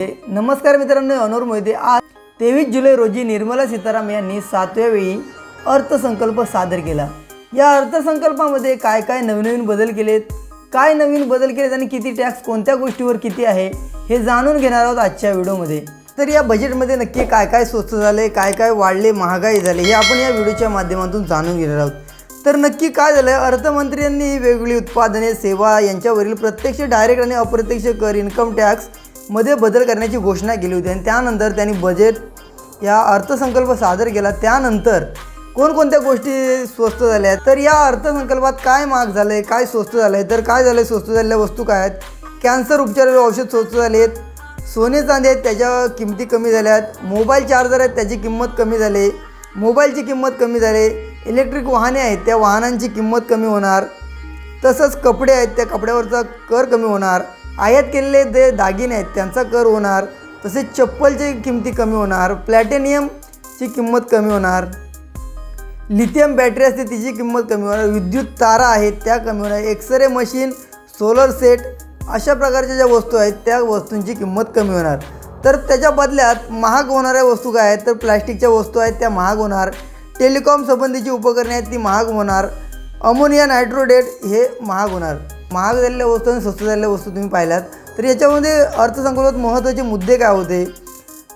नमस्कार मित्रांनो अनोर मोहिते. आज तेवीस जुलै रोजी निर्मला सीताराम यांनी सातव्या वेळी अर्थसंकल्प सादर केला. या अर्थसंकल्पामध्ये काय काय नवनवीन बदल केलेत काय नवीन बदल केलेत आणि किती टॅक्स कोणत्या गोष्टीवर किती आहे हे जाणून घेणार आहोत आजच्या व्हिडिओमध्ये. तर या बजेटमध्ये नक्की काय काय स्वस्त झाले काय काय वाढले महागाई झाले हे आपण या व्हिडिओच्या माध्यमातून जाणून घेणार आहोत. तर नक्की काय झालं अर्थमंत्र्यांनी वेगवेगळी उत्पादने सेवा यांच्यावरील प्रत्यक्ष डायरेक्ट आणि अप्रत्यक्ष कर इन्कम टॅक्स मध्ये बदल करण्याची घोषणा केली होती आणि त्यानंतर त्यांनी बजेट या अर्थसंकल्प सादर केला. त्यानंतर कोणकोणत्या गोष्टी स्वस्त झाल्या? आहेत तर या अर्थसंकल्पात काय महाग झालं आहे काय स्वस्त झालं आहे तर काय झालं आहे स्वस्त झालेल्या वस्तू काय आहेत? कॅन्सर उपचाराचे औषध स्वस्त झाले आहेत सोने चांदी आहेत त्याच्या किमती कमी झाल्या आहेत मोबाईल चार्जर आहेत त्याची किंमत कमी झाली. मोबाईलची किंमत कमी झाली. इलेक्ट्रिक वाहने आहेत त्या वाहनांची किंमत कमी होणार. तसंच कपडे आहेत त्या कपड्यावरचा कर कमी होणार. आयात केलेले जे दागिने आहेत त्यांचा कर होणार तसेच चप्पलची किमती कमी होणार प्लॅटेनियमची किंमत कमी होणार लिथियम बॅटरी असते तिची किंमत कमी होणार विद्युत तारा आहेत त्या कमी होणार एक्सरे मशीन सोलर सेट अशा प्रकारच्या ज्या वस्तू आहेत त्या वस्तूंची किंमत कमी होणार. तर त्याच्या बदल्यात महाग होणाऱ्या वस्तू काय आहेत? तर प्लॅस्टिकच्या वस्तू आहेत त्या महाग होणार. टेलिकॉम संबंधीची उपकरणे आहेत ती महाग होणार. अमोनिया नायट्रोडेट हे महाग होणार. महाग झालेल्या वस्तू आणि स्वस्त झालेल्या वस्तू तुम्ही पाहिल्यात तर याच्यामध्ये अर्थसंकल्पात महत्त्वाचे मुद्दे काय होते?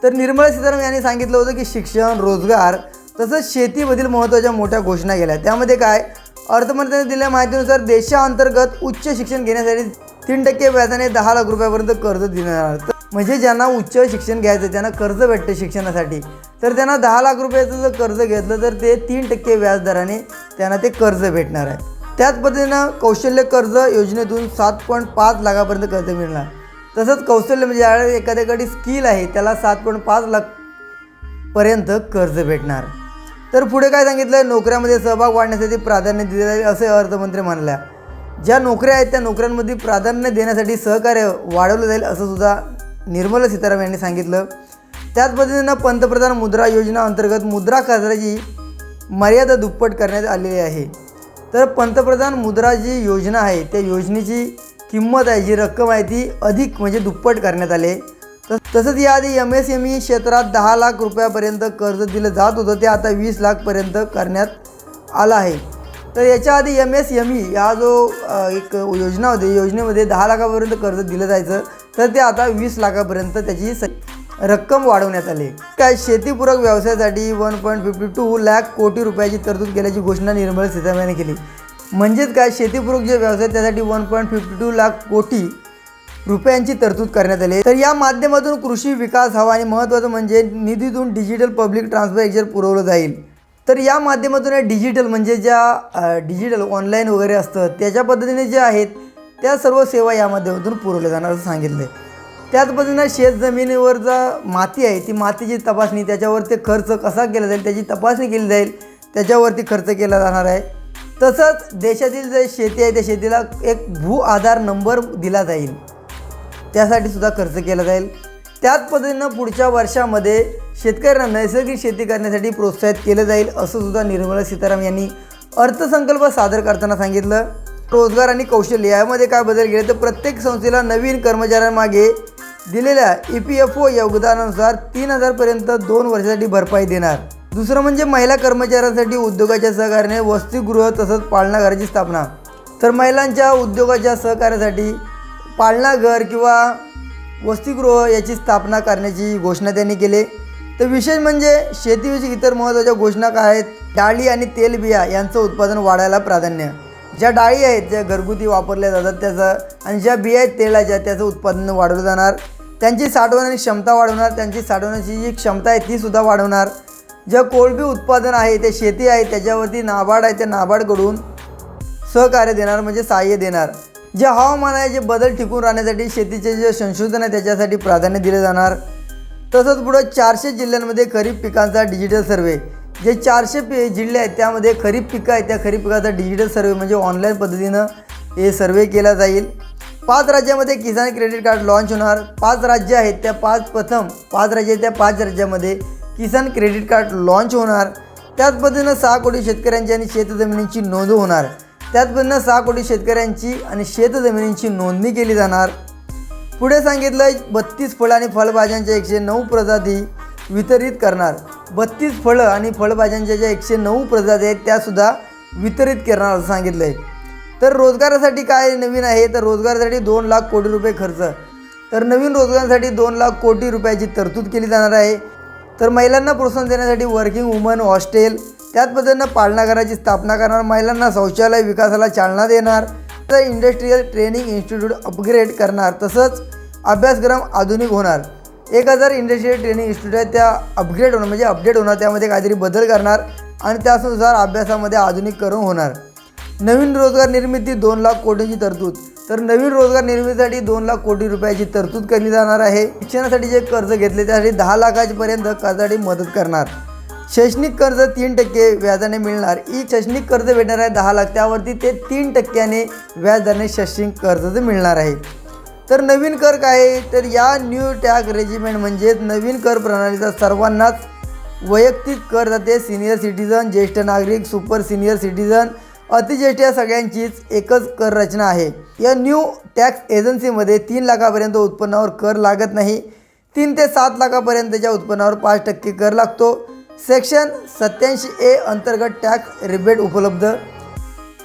तर निर्मला सीतारामन यांनी सांगितलं होतं की शिक्षण रोजगार तसंच शेतीमधील महत्त्वाच्या मोठ्या घोषणा केल्या. त्यामध्ये काय? अर्थमंत्र्यांनी दिलेल्या माहितीनुसार देशाअंतर्गत उच्च शिक्षण घेण्यासाठी तीन टक्के व्याजाने दहा लाख रुपयापर्यंत कर्ज देणार म्हणजे ज्यांना उच्च शिक्षण घ्यायचं त्यांना कर्ज भेटतं शिक्षणासाठी. तर त्यांना दहा लाख रुपयाचं जर कर्ज घेतलं तर ते तीन टक्के व्याजदराने त्यांना ते कर्ज भेटणार आहे. त्याच पद्धतीनं कौशल्य कर्ज योजनेतून सात पॉईंट पाच लाखापर्यंत कर्ज मिळणार. तसंच कौशल्य म्हणजे ज्यावेळेस एखाद्याकडे स्किल आहे त्याला सात पॉईंट पाच लाख पर्यंत कर्ज भेटणार. तर पुढे काय सांगितलं नोकऱ्यामध्ये सहभाग वाढण्यासाठी प्राधान्य दिले जाईल असे अर्थमंत्री म्हणल्या. ज्या नोकऱ्या आहेत त्या नोकऱ्यांमध्ये प्राधान्य देण्यासाठी सहकार्य वाढवलं जाईल असं सुद्धा निर्मला सीतारामन यांनी सांगितलं. त्याच पद्धतीनं पंतप्रधान मुद्रा योजना अंतर्गत मुद्रा कर्जाची मर्यादा दुप्पट करण्यात आलेली आहे. तर पंतप्रधान मुद्रा जी योजना आहे त्या योजनेची किंमत आहे जी रक्कम आहे ती अधिक म्हणजे दुप्पट करण्यात आली तर तसंच याआधी एम एस एम ई क्षेत्रात दहा लाख रुपयापर्यंत कर्ज दिलं जात होतं ते आता वीस लाखपर्यंत करण्यात आलं आहे. तर याच्या आधी एम एस एम ई हा जो एक योजना होती योजनेमध्ये दहा लाखापर्यंत कर्ज दिलं जायचं तर ते आता वीस लाखापर्यंत त्याची स रक्कम वाढवण्यात आली. काय शेतीपूरक व्यवसायासाठी one point fifty two lakh कोटी रुपयाची तरतूद केल्याची घोषणा निर्मला सीतारामन केली. म्हणजेच काय शेतीपूरक जे व्यवसाय त्यासाठी one point fifty two lakh कोटी रुपयांची तरतूद करण्यात आली. तर या माध्यमातून कृषी विकास हवा आणि महत्त्वाचं म्हणजे निधीतून डिजिटल पब्लिक ट्रान्सफर पुरवलं जाईल. तर या माध्यमातून हे डिजिटल म्हणजे ज्या डिजिटल ऑनलाईन वगैरे असतं त्याच्या पद्धतीने जे आहेत त्या सर्व सेवा या माध्यमातून पुरवल्या जाणार असं सांगितलं आहे त्याच पद्धतीनं शेत जमिनीवर जर माती आहे ती मातीची तपासणी त्याच्यावर ते खर्च कसा केला जाईल त्याची तपासणी केली जाईल त्याच्यावरती खर्च केला जाणार आहे. तसंच देशातील जे शेती आहे त्या शेतीला एक भू आधार नंबर दिला जाईल. त्यासाठी सुद्धा खर्च केला जाईल. त्याच पद्धतीनं पुढच्या वर्षामध्ये शेतकऱ्यांना नैसर्गिक शेती करण्यासाठी प्रोत्साहित केलं जाईल असं सुद्धा निर्मला सीताराम यांनी अर्थसंकल्प सादर करताना सांगितलं. रोजगार आणि कौशल्य यामध्ये काय बदल केले? तर प्रत्येक संस्थेला नवीन कर्मचाऱ्यांमागे दिलेल्या ई पी एफ ओ योगदानानुसार तीन हजारपर्यंत दोन वर्षासाठी भरपाई देणार. दुसरं म्हणजे महिला कर्मचाऱ्यांसाठी उद्योगाच्या सहकार्याने वसतिगृह तसंच पाळणाघराची स्थापना. तर महिलांच्या उद्योगाच्या सहकार्यासाठी पाळणाघर किंवा वसतिगृह याची स्थापना करण्याची घोषणा त्यांनी केली. तर विशेष म्हणजे शेतीविषयी इतर महत्त्वाच्या घोषणा काय आहेत? डाळी आणि तेलबिया यांचं उत्पादन वाढायला प्राधान्य. ज्या डाळी आहेत ज्या घरगुती वापरल्या जातात त्याचं आणि ज्या बिया आहेत तेलाच्या त्याचं उत्पादन वाढवलं जाणार. त्यांची साठवण्याची क्षमता वाढवणार त्यांची साठवण्याची जी क्षमता आहे ती सुद्धा वाढवणार. ज्या कोळबी उत्पादन आहे ते शेती आहे त्याच्यावरती नाबार्ड आहे त्या नाबार्डकडून सहकार्य देणार म्हणजे सहाय्य देणार. जे हवामान आहे जे बदल टिकून राहण्यासाठी शेतीचे जे संशोधन आहे त्याच्यासाठी प्राधान्य दिले जाणार. तसंच पुढं चारशे जिल्ह्यांमध्ये खरीप पिकांचा डिजिटल सर्वे जे चारशे पि जिल्हे आहेत त्यामध्ये खरीप पिकं आहेत त्या खरीप पिकाचा डिजिटल सर्वे म्हणजे ऑनलाईन पद्धतीनं हे सर्वे केला जाईल. पाच राज्यामध्ये किसान क्रेडिट कार्ड लॉन्च होणार. पाच राज्य आहेत त्या पाच प्रथम पाच राज्य आहेत त्या पाच राज्यामध्ये किसान क्रेडिट कार्ड लॉन्च होणार. त्याच पद्धतीनं सहा कोटी शेतकऱ्यांची आणि शेतजमिनींची नोंद होणार. त्याच पद्धतीनं सहा कोटी शेतकऱ्यांची आणि शेतजमिनींची नोंदणी केली जाणार. पुढे सांगितलं बत्तीस फळं आणि फळभाज्यांच्या एकशे नऊ प्रजाती वितरित करणार. बत्तीस फळं आणि फळभाज्यांच्या ज्या एकशे नऊ प्रजाती आहेत त्यासुद्धा वितरित करणार असं सांगितलं आहे तर रोजगारासाठी काय नवीन आहे? तर रोजगारासाठी दोन लाख कोटी रुपये खर्च. तर नवीन रोजगारासाठी दोन लाख कोटी रुपयाची तरतूद केली जाणार आहे. तर महिलांना प्रोत्साहन देण्यासाठी वर्किंग वुमन हॉस्टेल त्याच पद्धतीनं पालनागाराची स्थापना करणार महिलांना शौचालय विकासाला चालना देणार तर इंडस्ट्रीयल ट्रेनिंग इन्स्टिट्यूट अपग्रेड करणार तसंच अभ्यासक्रम आधुनिक होणार. एक हजार इंडस्ट्रियल ट्रेनिंग इन्स्टिट्यूट आहे त्या अपग्रेड होणार म्हणजे अपडेट होणार त्यामध्ये काहीतरी बदल करणार आणि त्यानुसार अभ्यासामध्ये आधुनिकीकरण होणार. नवीन रोजगार निर्मिती दोन लाख कोटींची तरतूद. तर नवीन रोजगार निर्मितीसाठी दोन लाख कोटी रुपयाची तरतूद केली जाणार आहे. शिक्षणासाठी जे कर्ज घेतले त्यासाठी दहा लाखापर्यंत कर्जासाठी मदत करणार. शैक्षणिक कर्ज तीन टक्के व्याजाने मिळणार. ई शैक्षणिक कर्ज भेटणार आहे दहा लाख. त्यावरती ते तीन टक्क्याने व्याजदराने शैक्षणिक कर्ज मिळणार आहे. तर नवीन कर काय आहे? तर या न्यू टॅग रेजिमेंट म्हणजेच नवीन कर प्रणालीचा सर्वांनाच वैयक्तिक कर जाते. सिनियर सिटीजन ज्येष्ठ नागरिक सुपर सिनियर सिटीजन अतिज्येष्ठ या सगळ्यांचीच एकच कर रचना आहे. या न्यू टॅक्स एजन्सीमध्ये तीन लाखापर्यंत उत्पन्नावर कर लागत नाही. तीन ते सात लाखापर्यंतच्या उत्पन्नावर पाच टक्के कर लागतो. सेक्शन सत्याऐंशी ए अंतर्गत टॅक्स रिबेट उपलब्ध.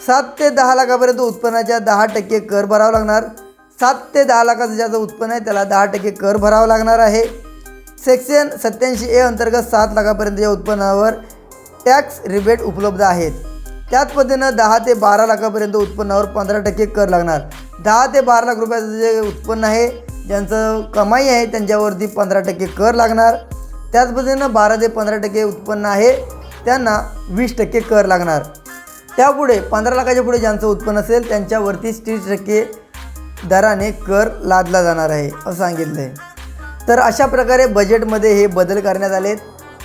सात ते दहा लाखापर्यंत उत्पन्नाच्या दहा टक्के कर भरावा लागणार. सात ते दहा लाखाचं ज्याचं उत्पन्न आहे त्याला दहा टक्के कर भरावा लागणार आहे. सेक्शन सत्याऐंशी ए अंतर्गत सात लाखापर्यंतच्या उत्पन्नावर टॅक्स रिबेट उपलब्ध आहेत. त्याच पद्धतीनं दहा ते बारा लाखापर्यंत उत्पन्नावर पंधरा टक्के कर लागणार. दहा ते बारा लाख रुपयाचं जे उत्पन्न आहे ज्यांचं कमाई आहे त्यांच्यावरती पंधरा टक्के कर लागणार. त्याच पद्धतीनं बारा ते पंधरा टक्के उत्पन्न आहे त्यांना वीस टक्के कर लागणार. त्यापुढे पंधरा लाखाच्या पुढे ज्यांचं उत्पन्न असेल त्यांच्यावरती तीस टक्के दराने कर लादला जाणार आहे असं सांगितलं आहे तर अशा प्रकारे बजेटमध्ये हे बदल करण्यात आलेत.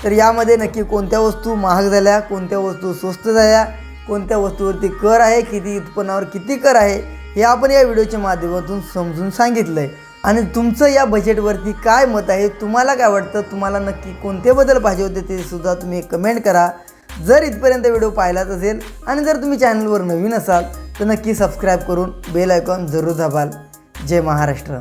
तर यामध्ये नक्की कोणत्या वस्तू महाग झाल्या कोणत्या वस्तू स्वस्त झाल्या कोणत्या वस्तूवरती कर आहे किती उत्पन्नावर किती कर आहे हे आपण या व्हिडिओच्या माध्यमातून समजून सांगितलं आहे आणि तुमचं या बजेटवरती काय मत आहे तुम्हाला काय वाटतं तुम्हाला नक्की कोणते बदल पाहिजे होते ते सुद्धा तुम्ही कमेंट करा. जर इथपर्यंत व्हिडिओ पाहिलाच असेल आणि जर तुम्ही चॅनलवर नवीन असाल तर नक्की सबस्क्राईब करून बेल आयकॉन जरूर दाबाल. जय महाराष्ट्र.